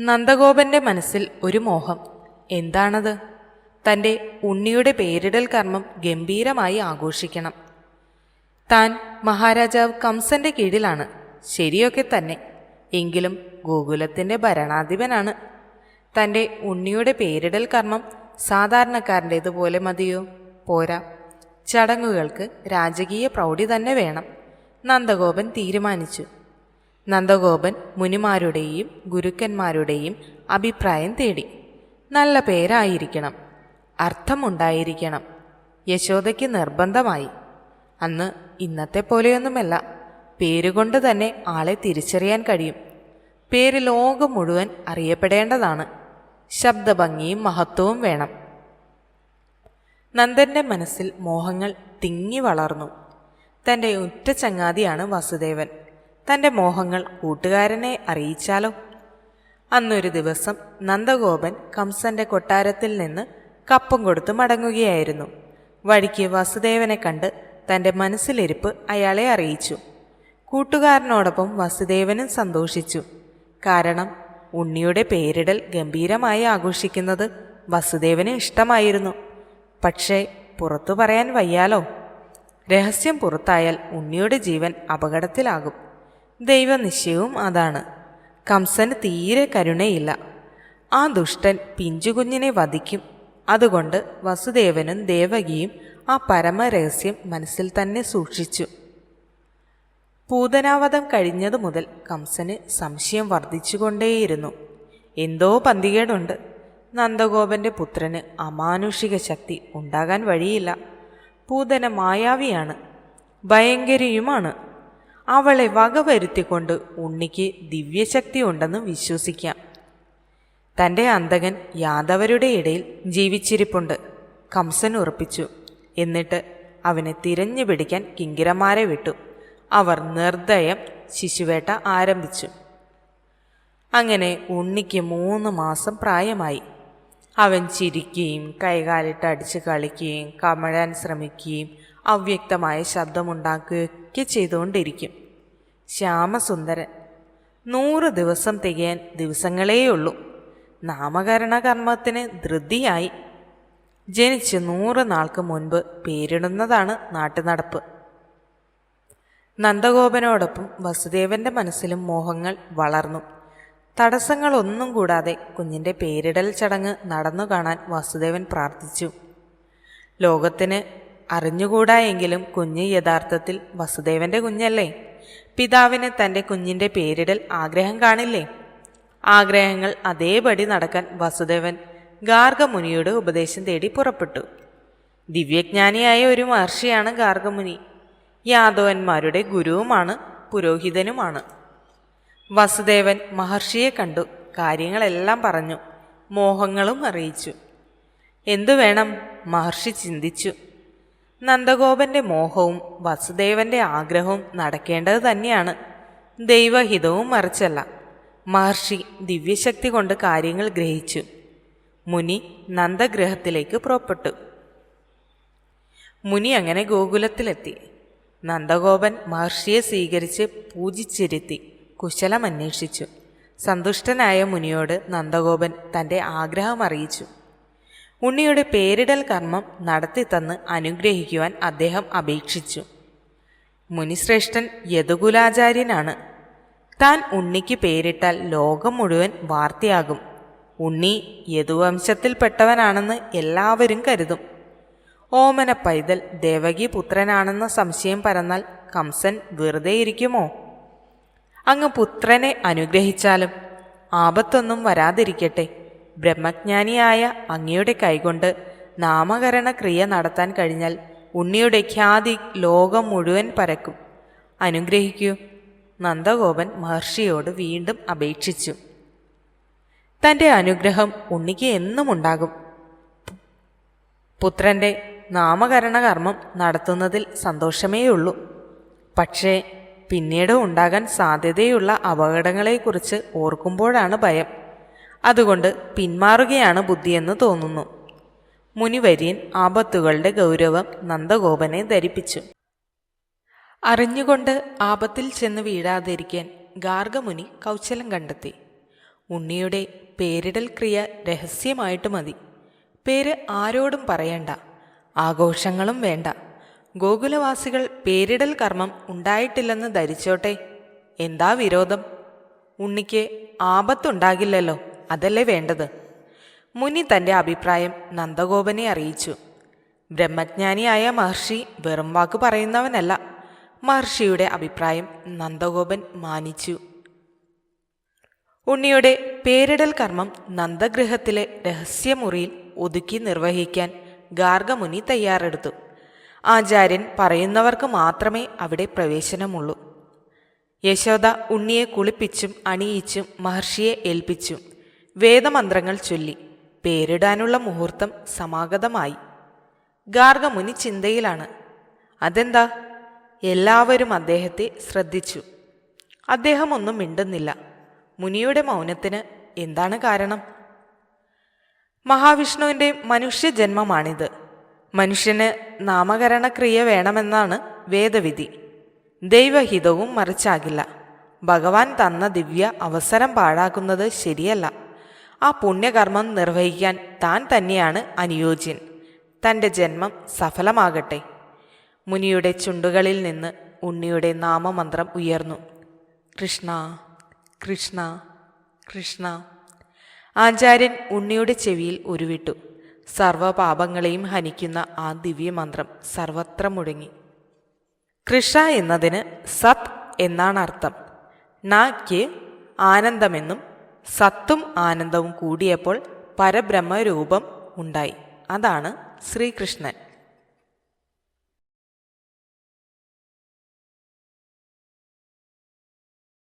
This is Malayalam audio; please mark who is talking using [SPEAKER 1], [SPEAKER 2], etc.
[SPEAKER 1] നന്ദഗോപന്റെ മനസ്സിൽ ഒരു മോഹം. എന്താണത്? തന്റെ ഉണ്ണിയുടെ പേരിടൽ കർമ്മം ഗംഭീരമായി ആഘോഷിക്കണം. താൻ മഹാരാജാവ് കംസന്റെ കീഴിലാണ്. ശരിയൊക്കെ തന്നെ. എങ്കിലും ഗോകുലത്തിന്റെ ഭരണാധിപനാണ്. തന്റെ ഉണ്ണിയുടെ പേരിടൽ കർമ്മം സാധാരണക്കാരന്റേതുപോലെ മതിയോ? പോരാ. ചടങ്ങുകൾക്ക് രാജകീയ പ്രൗഢി തന്നെ വേണം. നന്ദഗോപൻ തീരുമാനിച്ചു. നന്ദഗോപൻ മുനിമാരുടെയും ഗുരുക്കന്മാരുടെയും അഭിപ്രായം തേടി. നല്ല പേരായിരിക്കണം. അർത്ഥമുണ്ടായിരിക്കണം. യശോദയ്ക്ക് നിർബന്ധമായി. അന്ന് ഇന്നത്തെ പോലെയൊന്നുമല്ല. പേരുകൊണ്ട് തന്നെ ആളെ തിരിച്ചറിയാൻ കഴിയും. പേര് ലോകം മുഴുവൻ അറിയപ്പെടേണ്ടതാണ്. ശബ്ദഭംഗിയും മഹത്വവും വേണം. നന്ദന്റെ മനസ്സിൽ മോഹങ്ങൾ തിങ്ങി വളർന്നു. തന്റെ ഉറ്റ ചങ്ങാതിയാണ് വസുദേവൻ. തന്റെ മോഹങ്ങൾ കൂട്ടുകാരനെ അറിയിച്ചാലോ? അന്നൊരു ദിവസം നന്ദഗോപൻ കംസന്റെ കൊട്ടാരത്തിൽ നിന്ന് കപ്പം കൊടുത്ത് മടങ്ങുകയായിരുന്നു. വഴിക്ക് വസുദേവനെ കണ്ട് തന്റെ മനസ്സിലിരിപ്പ് അയാളെ അറിയിച്ചു. കൂട്ടുകാരനോടൊപ്പം വസുദേവനും സന്തോഷിച്ചു. കാരണം ഉണ്ണിയുടെ പേരിടൽ ഗംഭീരമായി ആഘോഷിക്കുന്നത് വസുദേവന് ഇഷ്ടമായിരുന്നു. പക്ഷേ പുറത്തു പറയാൻ വയ്യാലോ? രഹസ്യം പുറത്തായാൽ ഉണ്ണിയുടെ ജീവൻ അപകടത്തിലാകും. ദൈവനിശ്ചയവും അതാണ്. കംസന് തീരെ കരുണയില്ല. ആ ദുഷ്ടൻ പിഞ്ചുകുഞ്ഞിനെ വധിക്കും. അതുകൊണ്ട് വസുദേവനും ദേവകിയും ആ പരമരഹസ്യം മനസ്സിൽ തന്നെ സൂക്ഷിച്ചു. പൂതനാവധം കഴിഞ്ഞതു മുതൽ കംസന് സംശയം വർദ്ധിച്ചുകൊണ്ടേയിരുന്നു. എന്തോ പന്തികേടുണ്ട്. നന്ദഗോപന്റെ പുത്രന് അമാനുഷിക ശക്തി ഉണ്ടാകാൻ വഴിയില്ല. പൂതന മായാവിയാണ്. ഭയങ്കരിയുമാണ്. അവളെ വകവരുത്തിക്കൊണ്ട് ഉണ്ണിക്ക് ദിവ്യശക്തി ഉണ്ടെന്ന് വിശ്വസിക്കാം. തന്റെ അന്തകൻ യാദവരുടെ ഇടയിൽ ജീവിച്ചിരിപ്പുണ്ട് കംസൻ ഉറപ്പിച്ചു. എന്നിട്ട് അവനെ തിരഞ്ഞു പിടിക്കാൻ കിങ്കിരന്മാരെ വിട്ടു. അവർ നിർദ്ദയം ശിശുവേട്ട ആരംഭിച്ചു. അങ്ങനെ ഉണ്ണിക്ക് മൂന്ന് മാസം പ്രായമായി. അവൻ ചിരിക്കുകയും കൈകാലിട്ട് അടിച്ച് കളിക്കുകയും കമഴാൻ ശ്രമിക്കുകയും അവ്യക്തമായ ശബ്ദമുണ്ടാക്കുകയൊക്കെ ചെയ്തുകൊണ്ടിരിക്കും. ശ്യാമസുന്ദരൻ. നൂറ് ദിവസം തികയാൻ ദിവസങ്ങളേയുള്ളൂ. നാമകരണ കർമ്മത്തിന് ധൃതിയായി. ജനിച്ച് നൂറ് നാൾക്ക് മുൻപ് പേരിടുന്നതാണ് നാട്ടുനടപ്പ്. നന്ദഗോപനോടൊപ്പം വസുദേവന്റെ മനസ്സിലും മോഹങ്ങൾ വളർന്നു. തടസ്സങ്ങളൊന്നും കൂടാതെ കുഞ്ഞിന്റെ പേരിടൽ ചടങ്ങ് നടന്നു കാണാൻ വസുദേവൻ പ്രാർത്ഥിച്ചു. ലോകത്തിന് അറിഞ്ഞുകൂടാ എങ്കിലും കുഞ്ഞ് യഥാർത്ഥത്തിൽ വസുദേവന്റെ കുഞ്ഞല്ലേ? പിതാവിന് തന്റെ കുഞ്ഞിന്റെ പേരിടൽ ആഗ്രഹം കാണില്ലേ? ആഗ്രഹങ്ങൾ അതേപടി നടക്കാൻ വസുദേവൻ ഗാർഗമുനിയുടെ ഉപദേശം തേടി പുറപ്പെട്ടു. ദിവ്യജ്ഞാനിയായ ഒരു മഹർഷിയാണ് ഗാർഗമുനി. യാദവന്മാരുടെ ഗുരുവുമാണ് പുരോഹിതനുമാണ്. വസുദേവൻ മഹർഷിയെ കണ്ടു കാര്യങ്ങളെല്ലാം പറഞ്ഞു മോഹങ്ങളും അറിയിച്ചു. എന്തു വേണം മഹർഷി ചിന്തിച്ചു. നന്ദഗോപന്റെ മോഹവും വസുദേവന്റെ ആഗ്രഹവും നടക്കേണ്ടത് തന്നെയാണ്. ദൈവഹിതവും മറിച്ചല്ല. മഹർഷി ദിവ്യശക്തി കൊണ്ട് കാര്യങ്ങൾ ഗ്രഹിച്ചു. മുനി നന്ദഗ്രഹത്തിലേക്ക് പുറപ്പെട്ടു. മുനി അങ്ങനെ ഗോകുലത്തിലെത്തി. നന്ദഗോപൻ മഹർഷിയെ സ്വീകരിച്ച് പൂജിച്ചിരുത്തി കുശലം അന്വേഷിച്ചു സന്തുഷ്ടനായ മുനിയോട് നന്ദഗോപൻ തന്റെ ആഗ്രഹം അറിയിച്ചു. ഉണ്ണിയുടെ പേരിടൽ കർമ്മം നടത്തിത്തന്ന് അനുഗ്രഹിക്കുവാൻ അദ്ദേഹം അപേക്ഷിച്ചു. മുനിശ്രേഷ്ഠൻ യദുകുലാചാര്യനാണ്. താൻ ഉണ്ണിക്ക് പേരിട്ടാൽ ലോകം മുഴുവൻ വാർത്തയാകും. ഉണ്ണി യദുവംശത്തിൽപ്പെട്ടവനാണെന്ന് എല്ലാവരും കരുതും. ഓമന പൈതൽ ദേവകി പുത്രനാണെന്ന സംശയം പരന്നാൽ കംസൻ വെറുതെ ഇരിക്കുമോ അങ്ങ് പുത്രനെ അനുഗ്രഹിച്ചാലും ആപത്തൊന്നും വരാതിരിക്കട്ടെ. ബ്രഹ്മജ്ഞാനിയായ അങ്ങയുടെ കൈകൊണ്ട് നാമകരണ ക്രിയ നടത്താൻ കഴിഞ്ഞാൽ ഉണ്ണിയുടെ ഖ്യാതി ലോകം മുഴുവൻ പരക്കും. അനുഗ്രഹിക്കൂ. നന്ദഗോപൻ മഹർഷിയോട് വീണ്ടും അപേക്ഷിച്ചു. തന്റെ അനുഗ്രഹം ഉണ്ണിക്ക് എന്നും ഉണ്ടാകും. പുത്രന്റെ നാമകരണ കർമ്മം നടത്തുന്നതിൽ സന്തോഷമേയുള്ളൂ. പക്ഷേ പിന്നീട് ഉണ്ടാകാൻ സാധ്യതയുള്ള അപകടങ്ങളെക്കുറിച്ച് ഓർക്കുമ്പോഴാണ് ഭയം. അതുകൊണ്ട് പിന്മാറുകയാണ് ബുദ്ധിയെന്ന് തോന്നുന്നു. മുനിവര്യൻ ആപത്തുകളുടെ ഗൗരവം നന്ദഗോപനെ ധരിപ്പിച്ചു. അറിഞ്ഞുകൊണ്ട് ആപത്തിൽ ചെന്ന് വീഴാതിരിക്കാൻ ഗാർഗമുനി കൗശലം കണ്ടെത്തി. ഉണ്ണിയുടെ പേരിടൽ ക്രിയ രഹസ്യമായിട്ട് മതി. പേര് ആരോടും പറയണ്ട. ആഘോഷങ്ങളും വേണ്ട. ഗോകുലവാസികൾ പേരിടൽ കർമ്മം ഉണ്ടായിട്ടില്ലെന്ന് ധരിച്ചോട്ടെ? എന്താ വിരോധം? ഉണ്ണിക്ക് ആപത്തുണ്ടാകില്ലല്ലോ. അതല്ലേ വേണ്ടത്? മുനി തന്റെ അഭിപ്രായം നന്ദഗോപനെ അറിയിച്ചു. ബ്രഹ്മജ്ഞാനിയായ മഹർഷി വെറും വാക്ക് പറയുന്നവനല്ല. മഹർഷിയുടെ അഭിപ്രായം നന്ദഗോപൻ മാനിച്ചു. ഉണ്ണിയുടെ പേരിടൽ കർമ്മം നന്ദഗൃഹത്തിലെ രഹസ്യമുറിയിൽ ഒതുക്കി നിർവഹിക്കാൻ ഗാർഗമുനി തയ്യാറെടുത്തു. ആചാര്യൻ പറയുന്നവർക്ക് മാത്രമേ അവിടെ പ്രവേശനമുള്ളൂ. യശോദ ഉണ്ണിയെ കുളിപ്പിച്ചും അണിയിച്ചും മഹർഷിയെ ഏൽപ്പിച്ചു. വേദമന്ത്രങ്ങൾ ചൊല്ലി. പേരിടാനുള്ള മുഹൂർത്തം സമാഗതമായി. ഗാർഗമുനി ചിന്തയിലാണ്. അതെന്താ? എല്ലാവരും അദ്ദേഹത്തെ ശ്രദ്ധിച്ചു. അദ്ദേഹം ഒന്നും മിണ്ടുന്നില്ല. മുനിയുടെ മൗനത്തിന് എന്താണ് കാരണം? മഹാവിഷ്ണുവിന്റെ മനുഷ്യജന്മമാണിത്. മനുഷ്യന് നാമകരണക്രിയ വേണമെന്നാണ് വേദവിധി. ദൈവഹിതവും മറിച്ചാകില്ല. ഭഗവാൻ തന്ന ദിവ്യ അവസരം പാഴാക്കുന്നത് ശരിയല്ല. ആ പുണ്യകർമ്മം നിർവഹിക്കാൻ താൻ തന്നെയാണ് അനുയോജ്യൻ. തന്റെ ജന്മം സഫലമാകട്ടെ. മുനിയുടെ ചുണ്ടുകളിൽ നിന്ന് ഉണ്ണിയുടെ നാമമന്ത്രം ഉയർന്നു. കൃഷ്ണ കൃഷ്ണ കൃഷ്ണ. ആചാര്യൻ ഉണ്ണിയുടെ ചെവിയിൽ ഉരുവിട്ടു. സർവപാപങ്ങളെയും ഹനിക്കുന്ന ആ ദിവ്യമന്ത്രം സർവത്ര മുഴങ്ങി. കൃഷ എന്നതിന് സത് എന്നാണ് അർത്ഥം. നാക്ക് ആനന്ദമെന്നും സത്തും ആനന്ദവും കൂടിയപ്പോൾ പരബ്രഹ്മരൂപം ഉണ്ടായി. അതാണ് ശ്രീകൃഷ്ണൻ.